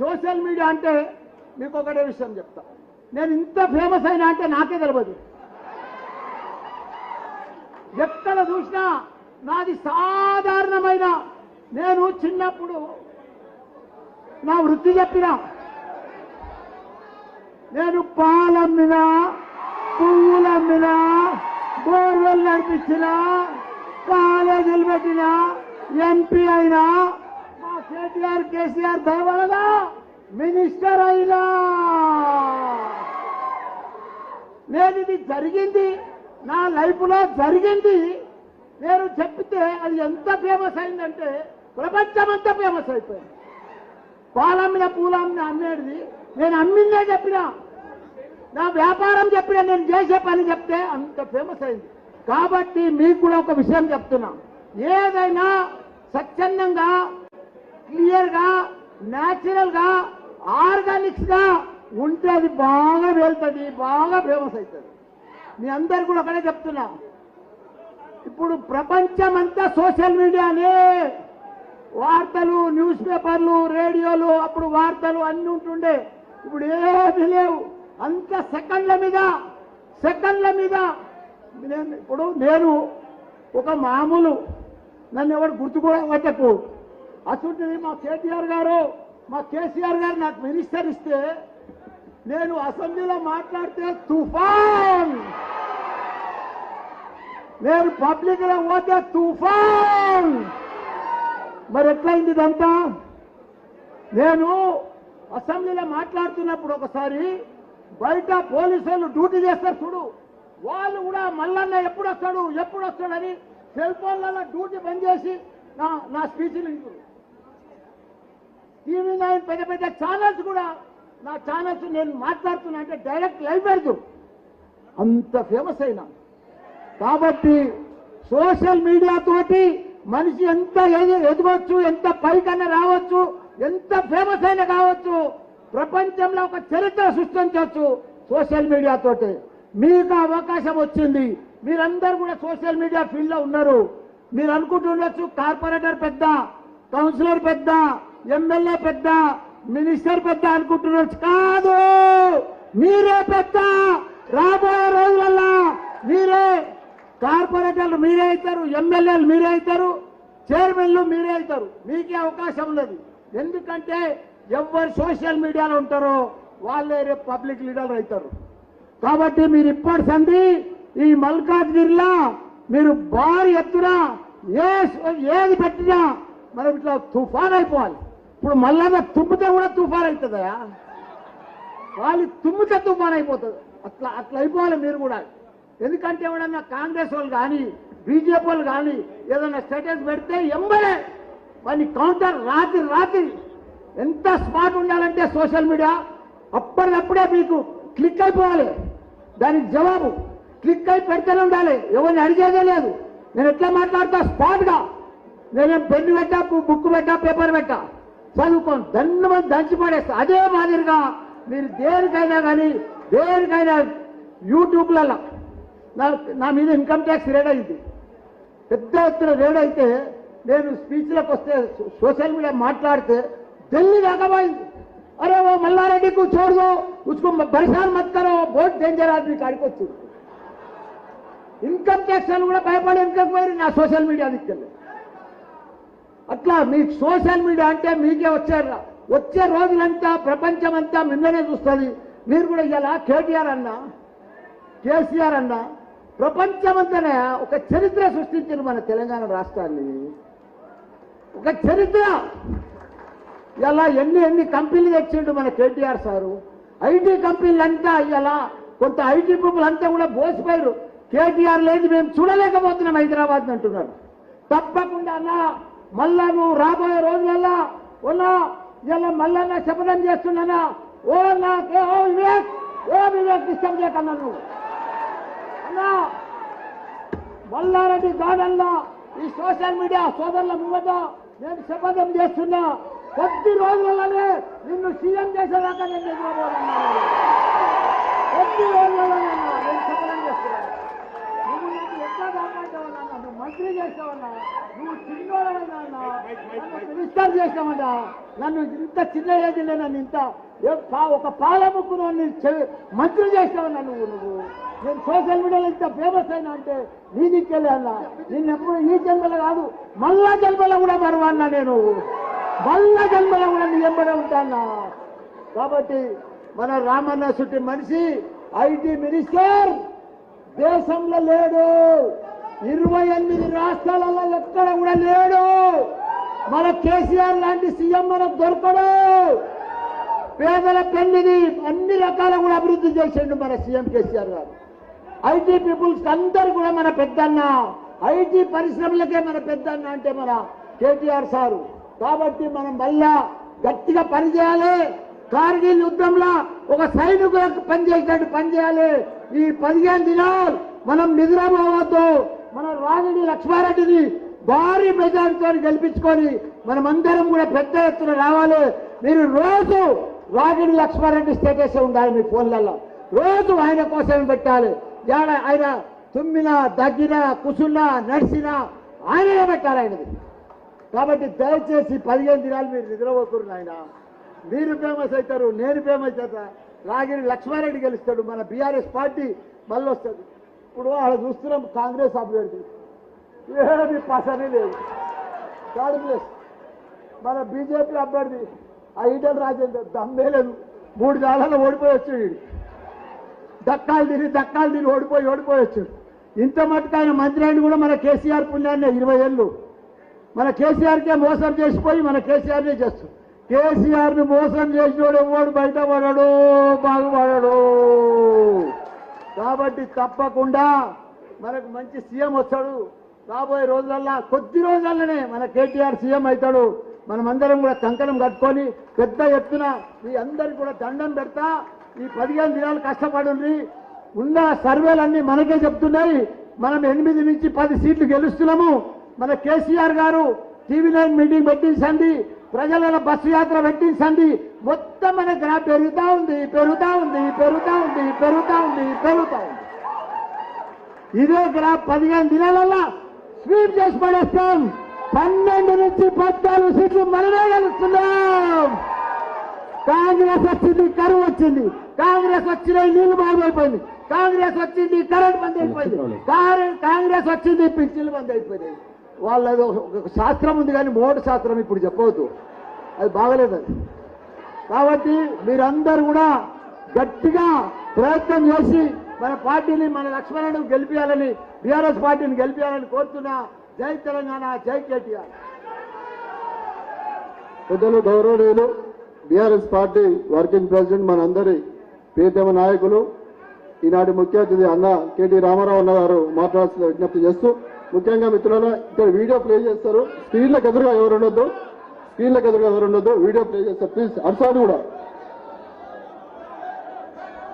Social media అంటే మీకు ఒకటే విషయం చెప్తా. నేను ఇంత ఫేమస్ అయినా అంటే నాకే తెలియదు ఎక్కడ చూసినా నాది సాధారణమైన నేను చిన్నప్పుడు నా వృత్తి చెప్పిన. నేను పాలమ్మినా పువ్వులమ్మినా బోర్వెల్ నడిపించిన కాలేజీలు పెట్టిన ఎంపీ అయినా కేటీఆర్ కేసీఆర్ దయవలన మినిస్టర్ అయినా. నేను ఇది జరిగింది నా లైఫ్లో జరిగింది. నేను చెప్తే అది ఎంత ఫేమస్ అయిందంటే ప్రపంచమంతా ఫేమస్ అయిపోయింది. పాలమ్మిన పూలమ్మిన అమ్మేది. నేను అమ్మిందే చెప్పిన. నా వ్యాపారం చెప్పిన నేను చేసే పని చెప్తే అంత ఫేమస్ అయింది. కాబట్టి మీకు కూడా ఒక విషయం చెప్తున్నా. ఏదైనా స్వచ్ఛందంగా క్లియర్గా న్యాచురల్గా ఆర్గానిక్స్గా ఉంటే అది బాగా వెళ్తుంది బాగా ఫేమస్ అవుతుంది మీ అందరు కూడా ఒకటే చెప్తున్నా. ఇప్పుడు ప్రపంచం అంతా సోషల్ మీడియానే. వార్తలు న్యూస్ పేపర్లు రేడియోలు అప్పుడు వార్తలు అన్ని ఉంటుండే. ఇప్పుడు ఏమీ లేవు. అంత సెకండ్ల మీద సెకండ్ల మీద నేను ఇప్పుడు నేను ఒక మామూలు నన్ను ఎవరు గుర్తు అటువంటిది మా కేటీఆర్ గారు. మా కేసీఆర్ గారు నాకు మినిస్టర్ ఇస్తే నేను అసెంబ్లీలో మాట్లాడితే తుఫాన్! నేను పబ్లిక్లో పోతే తుఫాన్! మరి ఎట్లయింది ఇదంతా? నేను అసెంబ్లీలో మాట్లాడుతున్నప్పుడు ఒకసారి బయట పోలీసులు డ్యూటీ చేస్తారు చూడు. వాళ్ళు కూడా మల్లన్న ఎప్పుడు వస్తాడు ఎప్పుడు వస్తాడని సెల్ ఫోన్లలో డ్యూటీ బంద్ చేసి నా నా స్పీచ్ వింటారు టీవీ నైన్ పెద్ద పెద్ద ఛానల్స్ కూడా నా ఛానల్స్ నేను మాట్లాడుతున్నా అంటే డైరెక్ట్ లైవ్ పెడదు అంత ఫేమస్ అయినా. కాబట్టి సోషల్ మీడియా తోటి మనిషి ఎంత ఎదగవచ్చు ఎంత పైకన్నా రావచ్చు ఎంత ఫేమస్ అయినా కావచ్చు ప్రపంచంలో ఒక చరిత్ర సృష్టించవచ్చు సోషల్ మీడియా తోటి. మీకు అవకాశం వచ్చింది. మీరందరూ కూడా సోషల్ మీడియా ఫీల్డ్లో ఉన్నారు. మీరు అనుకుంటుండొచ్చు కార్పొరేటర్ పెద్ద కౌన్సిలర్ పెద్ద ఎమ్మెల్యే పెద్ద మినిస్టర్ పెద్ద అనుకుంటున్నారు. కాదు! మీరే పెద్ద! రాబోయే రోజుల మీరే కార్పొరేటర్లు మీరే అవుతారు ఎమ్మెల్యేలు మీరే అవుతారు చైర్మన్లు మీరే అవుతారు. మీకే అవకాశం ఉన్నది. ఎందుకంటే ఎవరు సోషల్ మీడియాలో ఉంటారో వాళ్ళే రేపు పబ్లిక్ లీడర్ అవుతారు. కాబట్టి మీరు ఇప్పటి సంది ఈ మల్కాజ్గిరిలో మీరు భారీ ఎత్తున ఏది పెట్టినా మనం ఇట్లా తుఫాన్ అయిపోవాలి. ఇప్పుడు మళ్ళా తుమ్మితే కూడా తుఫాన్ అవుతుందా? వాళ్ళు తుమ్మితే తుఫాన్ అయిపోతుంది. అట్లా అట్లా అయిపోవాలి మీరు కూడా. ఎందుకంటే ఎవడన్నా కాంగ్రెస్ వాళ్ళు కానీ బీజేపీ వాళ్ళు కానీ ఏదైనా స్టేటస్ పెడితే ఎంబడే వాడిని కౌంటర్ రాత్రి రాత్రి ఎంత స్మార్ట్ ఉండాలంటే సోషల్ మీడియా? అప్పటికప్పుడే మీకు క్లిక్ అయిపోవాలి. దానికి జవాబు క్లిక్ అయి పెడితేనే ఉండాలి. ఎవరిని అడిగేదే లేదు. నేను ఎట్లా మాట్లాడతా? స్పాట్గా. నేనేం పెన్ను పెట్టా? బుక్ పెట్టా? పేపర్ పెట్టా? చదువుకొని దండమని దంచిపడేస్తా. అదే మాదిరిగా మీరు దేనికైనా కానీ దేనికైనా యూట్యూబ్లలో నా నా మీద ఇన్కమ్ ట్యాక్స్ రేడ్ అయింది. పెద్ద ఎత్తున రేడ్ అయితే నేను స్పీచ్లకు వస్తే సోషల్ మీడియా మాట్లాడితే ఢిల్లీ దాకా అరే ఓ మల్లారెడ్డి చూడదు కూర్చుకో పరిశాన్ మత్కరో బోట్ డేంజర్ అది మీకు అడిగొచ్చు ఇన్కమ్ ట్యాక్స్ అని కూడా భయపడి ఇన్కమ్ పోయి నా సోషల్ మీడియా దిక్కలేదు అట్లా మీకు సోషల్ మీడియా అంటే మీకే వచ్చారు. వచ్చే రోజులంతా ప్రపంచం అంతా మిమ్మల్నే చూస్తుంది. మీరు కూడా ఇలా కేటీఆర్ అన్నా? కేసీఆర్ అన్నా? ప్రపంచమంతానే ఒక చరిత్ర సృష్టించిన మన తెలంగాణ రాష్ట్రాన్ని. ఒక చరిత్ర. ఇలా ఎన్ని ఎన్ని కంపెనీలు తెచ్చిండు మన కేటీఆర్ సారు? ఐటీ కంపెనీలు అంతా ఇలా కొంత ఐటీ పీపుల్ అంతా కూడా బోసిపోయారు కేటీఆర్ లేదు మేము చూడలేకపోతున్నాం హైదరాబాద్ అంటున్నారు. తప్పకుండా అన్నా మళ్ళా నువ్వు రాబోయే రోజులల్లా ఉన్నా ఇలా మళ్ళా శపథం చేస్తున్నానా ఓ నాకే ఓ వివేక్ ఓ వివేక్ డిస్టర్బ్ చేయకన్నా నువ్వు అన్నా మల్లారెడ్డి గార్డెన్లో ఈ సోషల్ మీడియా సోదరుల ముంగట నేను శపథం చేస్తున్నా. కొద్ది రోజులలోనే నిన్ను సీఎం చేసేదాకా నేను నిద్రపోతున్నాను కొద్ది రోజులలోనే నేను శపథం చేస్తున్నాను నువ్వు నన్ను ఎట్లా కాపాడతావన్నా నన్ను మంత్రి చేస్తావన్నా నువ్వు చిన్నోడవైనా మినిస్టర్ చేస్తావన్నా నన్ను ఇంత చిన్న ఏజ్లో నన్ను ఇంత ఒక పాలముక్కును మంత్రి చేస్తావన్నా నువ్వు నువ్వు. నేను సోషల్ మీడియాలో ఇంత ఫేమస్ అయినా అంటే నీ దిక్కెళ్ళి అన్నా. ఎప్పుడు ఈ జన్మలో కాదు మళ్ళా జన్మలో కూడా మరవన్నా నేను. మళ్ళా జన్మలో కూడా నీ ఎంబడే ఉంటానా కాబట్టి మన రామన్న చుట్టి మనిషి ఐటీ మినిస్టర్ దేశంలో లేడు. ఇరవై ఎనిమిది రాష్ట్రాలలో ఎక్కడ కూడా లేడు. మన కేసీఆర్ లాంటి సీఎం మనకు దొరకడు. పేదల పెళ్ళిని అన్ని రకాల కూడా అభివృద్ధి చేసిండు మన సీఎం కేసీఆర్ గారు. ఐటీ పీపుల్స్ అందరు కూడా మన పెద్దన్న. ఐటీ పరిశ్రమలకే మన పెద్దన్న అంటే మన కేటీఆర్ సారు. కాబట్టి మనం మళ్ళా గట్టిగా పనిచేయాలి కార్గిల్ యుద్ధంలో ఒక సైనికులకు పనిచేసినట్టు పనిచేయాలి ఈ పదిహేను దినాలు మనం నిద్రపోవద్దు. మన రాగిడి లక్ష్మారెడ్డిని భారీ ప్రజాంశాన్ని గెలిపించుకొని మనమందరం కూడా పెద్ద ఎత్తున రావాలి. మీరు రోజు రాగిడి లక్ష్మారెడ్డి స్టేటస్ ఉండాలి మీ ఫోన్లలో. రోజు ఆయన కోసం పెట్టాలి. ఏడ ఆయన తుమ్మినా దగ్గినా కుసున్నా నడిచినా ఆయననే పెట్టాలి ఆయనది. కాబట్టి దయచేసి పదిహేను దినాలు మీరు నిద్రపోతున్నారు ఆయన మీరు ఫేమస్ అవుతారు నేను ఫేమస్ అవుతా. రాగిరి లక్ష్మారెడ్డి గెలుస్తాడు మన బీఆర్ఎస్ పార్టీ మళ్ళీ వస్తుంది ఇప్పుడు వాళ్ళ చూస్తున్నాం కాంగ్రెస్ అభ్యర్థి ఏమి పసని లేదు. థర్డ్ ప్లేస్ మన బీజేపీ అభ్యర్థి ఆ ఈటల రాజేందర్ దమ్మే లేదు. మూడు కాలాల్లో ఓడిపోయి వచ్చాడు. దక్కాలు తిని దక్కాలు తిని ఓడిపోయి ఓడిపోయి వచ్చాడు. ఇంత మటుకు ఆయన మంత్రి అని కూడా మన కేసీఆర్ పుణ్యాన్ని ఇరవై ఏళ్ళు. మన కేసీఆర్కే మోసం చేసిపోయి మన కేసీఆర్నే చేస్తాం కేసీఆర్ని మోసం చేసినోడు ఎవడు? బయట పడడు బాగుపడడు. కాబట్టి తప్పకుండా మనకు మంచి సీఎం వస్తాడు. రాబోయే రోజులల్లా కొద్ది రోజుల్లోనే మన కేటీఆర్ సీఎం అవుతాడు. మనమందరం కూడా కంకణం కట్టుకొని పెద్ద ఎత్తున మీ అందరికి కూడా దండం పెడతా. ఈ పదిహేను దినాలు కష్టపడుంది ఉన్న సర్వేలన్నీ మనకే చెప్తున్నాయి. మనం ఎనిమిది నుంచి పది సీట్లు గెలుస్తున్నాము. మన కేసీఆర్ గారు టీవీ నైన్ మీటింగ్ పెట్టించండి. ప్రజల బస్సు యాత్ర పెట్టించండి. మొత్తం మన గ్రాఫ్ పెరుగుతా ఉంది పెరుగుతా ఉంది పెరుగుతా ఉంది పెరుగుతా ఉంది పెరుగుతా ఉంది. ఇదే గ్రాఫ్ పదిహేను దినాలల్లా స్వీప్ చేసి పడేస్తాం పన్నెండు నుంచి పద్నాలుగు సీట్లు మనమే గెలుస్తున్నాం. కాంగ్రెస్ వచ్చింది కరువు వచ్చింది. కాంగ్రెస్ వచ్చిన నీళ్ళు బాగుపోయింది కాంగ్రెస్ వచ్చింది కరెంట్ బంద్ అయిపోయింది. కాంగ్రెస్ వచ్చింది పిచ్చిలు బంద్ అయిపోయింది వాళ్ళది ఒక శాస్త్రం ఉంది కానీ మోటు శాస్త్రం ఇప్పుడు చెప్పవద్దు. అది బాగలేదు అది. కాబట్టి మీరందరూ కూడా గట్టిగా ప్రయత్నం చేసి మన పార్టీని మన లక్ష్మణుడు గెలిపించాలని బీఆర్ఎస్ పార్టీని గెలిపించాలని కోరుతున్నా జై తెలంగాణ జై కేటీఆర్. పెద్దలు గౌరవనీయులు బీఆర్ఎస్ పార్టీ వర్కింగ్ ప్రెసిడెంట్ మనందరి ప్రియతమ నాయకులు ఈనాటి ముఖ్య అతిథి అన్న కేటీ రామారావు అన్న గారు మాట్లాడాల్సిన విజ్ఞప్తి చేస్తూ ముఖ్యంగా మిత్రులను ఇక్కడ వీడియో ప్లే చేస్తారు. స్క్రీన్లకు ఎదురుగా ఎవరు ఉండొద్దు? స్క్రీన్లకు ఎదురుగా ఎవరు ఉండొద్దు? వీడియో ప్లే చేస్తారు. ప్లీజ్ అటు కూడా.